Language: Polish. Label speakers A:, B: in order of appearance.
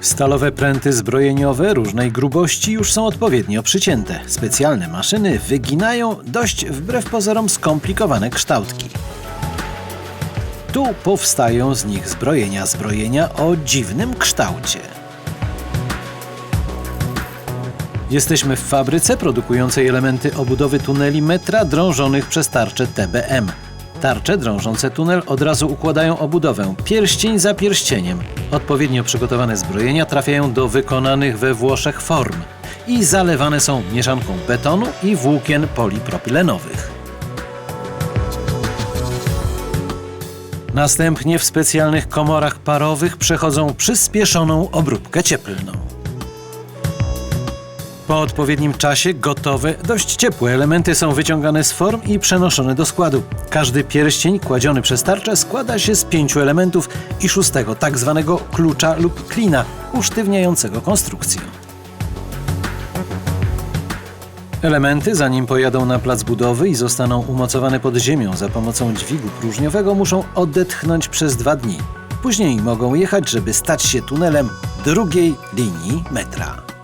A: Stalowe pręty zbrojeniowe różnej grubości już są odpowiednio przycięte. Specjalne maszyny wyginają dość wbrew pozorom skomplikowane kształtki. Tu powstają z nich zbrojenia zbrojenia o dziwnym kształcie. Jesteśmy w fabryce produkującej elementy obudowy tuneli metra drążonych przez tarcze TBM. Tarcze drążące tunel od razu układają obudowę, pierścień za pierścieniem. Odpowiednio przygotowane zbrojenia trafiają do wykonanych we Włoszech form i zalewane są mieszanką betonu i włókien polipropilenowych. Następnie w specjalnych komorach parowych przechodzą przyspieszoną obróbkę cieplną. Po odpowiednim czasie gotowe, dość ciepłe elementy są wyciągane z form i przenoszone do składu. Każdy pierścień kładziony przez tarczę składa się z pięciu elementów i szóstego, tak zwanego klucza lub klina, usztywniającego konstrukcję. Elementy, zanim pojadą na plac budowy i zostaną umocowane pod ziemią za pomocą dźwigu próżniowego, muszą odetchnąć przez dwa dni. Później mogą jechać, żeby stać się tunelem drugiej linii metra.